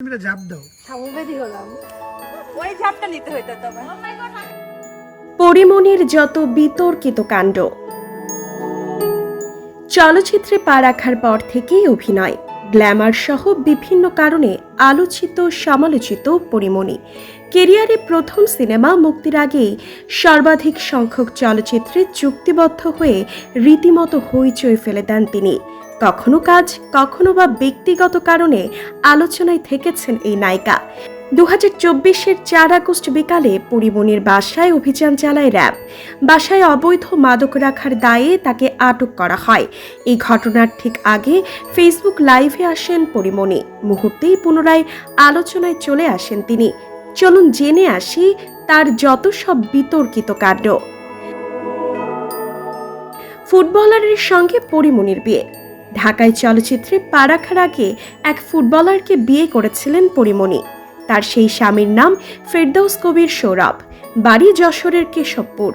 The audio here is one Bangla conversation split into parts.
তুমি দাও। সামুবেদি হলাম। ওই ঝাপটা নিতে হইতো তোমার পরিমণির যত বিতর্কিত কাণ্ড। চলচ্চিত্রে পা রাখার পর থেকেই অভিনয়। গ্ল্যামার সহ বিভিন্ন কারণে আলোচিত, সমালোচিত পরিমণি। কেরিয়ারে প্রথম সিনেমা মুক্তির আগেই সর্বাধিক সংখ্যক চলচ্চিত্রে চুক্তিবদ্ধ হয়ে রীতিমতো হইচই ফেলে দেন তিনি। কখনো কাজ, কখনো বা ব্যক্তিগত কারণে আলোচনায় থেকেছেন এই নায়িকা। দু হাজার চব্বিশের চার আগস্ট বিকালে পরিমণির বাসায় অভিযান চালায় র্যাব। বাসায় অবৈধ মাদক রাখার দায়ে তাকে আটক করা হয়। এই ঘটনার ঠিক আগে ফেসবুক লাইভে আসেন পরিমণি মুহূর্তেই পুনরায় আলোচনায় চলে আসেন তিনি। চলুন জেনে আসি তার যত সব বিতর্কিত কাণ্ড। ফুটবলারের সঙ্গে পরিমণির বিয়ে। ঢাকায় চলচ্চিত্রে পা রাখার আগে এক ফুটবলারকে বিয়ে করেছিলেন পরিমণি তার সেই স্বামীর নাম ফেরদৌস কবির সৌরভ, বাড়ি যশোরের কেশবপুর।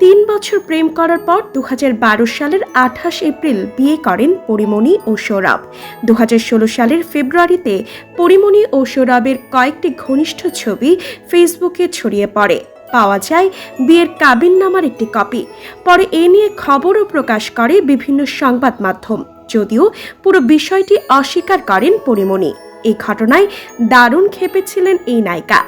তিন বছর প্রেম করার পর দু হাজার বারো সালের আঠাশ এপ্রিল বিয়ে করেন পরিমণি ও সৌরভ। দু হাজার ষোলো সালের ফেব্রুয়ারিতে পরিমণি ও সৌরভের কয়েকটি ঘনিষ্ঠ ছবি ফেসবুকে ছড়িয়ে পড়ে। পাওয়া যায় বিয়ের কাবিন নামার একটি কপি। পরে এ নিয়ে খবরও প্রকাশ করে বিভিন্ন সংবাদ মাধ্যম। যদিও পুরো বিষয়টি অস্বীকার করেন পরিমণি। এই ঘটনায় দারুণ খেপেছিলেন এই নায়িকা।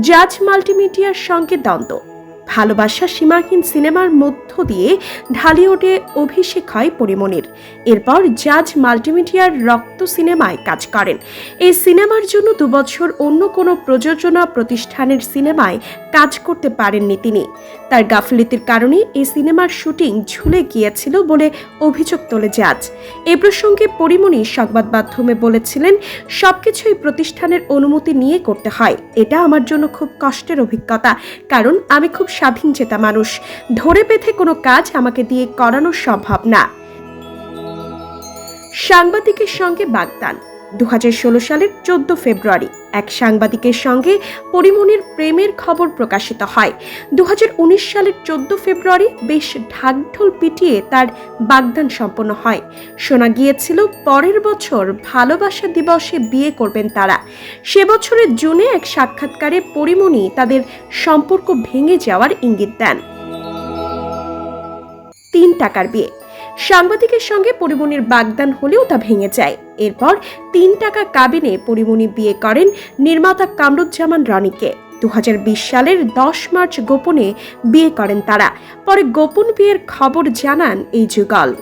জাজ মাল্টিমিডিয়ার সঙ্গে দ্বন্দ্ব। ভালোবাসা সীমাহীন সিনেমার মধ্য দিয়ে ঢালিউডে অভিষেক হয় পরিমণির এরপর জাজ মাল্টিমিডিয়ার রক্ত সিনেমায় কাজ করেন। এই সিনেমার জন্য দুবছর অন্য কোনো প্রযোজনা প্রতিষ্ঠানের সিনেমায় কাজ করতে পারেননি তিনি। তার গাফিলতির কারণে এই সিনেমার শুটিং ঝুলে গিয়েছিল বলে অভিযোগ তোলে জাজ। এ প্রসঙ্গে পরিমণি সংবাদ মাধ্যমে বলেছিলেন, সবকিছুই প্রতিষ্ঠানের অনুমতি নিয়ে করতে হয়। এটা আমার জন্য খুব কষ্টের অভিজ্ঞতা। কারণ আমি খুব স্বাধীন চেতা মানুষ। ধরে পেতে কোনো কাজ আমাকে দিয়ে করানো সম্ভব না। সাংবাদিকের সঙ্গে বাগদান। দু হাজার ষোলো সালের চোদ্দ ফেব্রুয়ারি এক সাংবাদিকের সঙ্গে পরিমণির প্রেমের খবর প্রকাশিত হয়। দুহাজার উনিশ সালের চোদ্দ ফেব্রুয়ারি বেশ ঢাকঢোল পিটিয়ে তার বাগদান সম্পন্ন হয়। শোনা গিয়েছিল, পরের বছর ভালোবাসা দিবসে বিয়ে করবেন তারা। সে বছরের জুনে এক সাক্ষাৎকারে পরিমণি তাদের সম্পর্ক ভেঙে যাওয়ার ইঙ্গিত দেন। তিন টাকার বিয়ে। সাংবাদিকের সঙ্গে পরিমণির বাগদান হলেও তা ভেঙে যায়। এরপর তিন টাকা কাবিনে পরিমণি বিয়ে করেন নির্মাতা কামরুজ্জামান রানীকে। দু হাজার বিশ সালের দশ মার্চ গোপনে বিয়ে করেন তারা। পরে গোপন বিয়ের খবর জানান এই যুগল।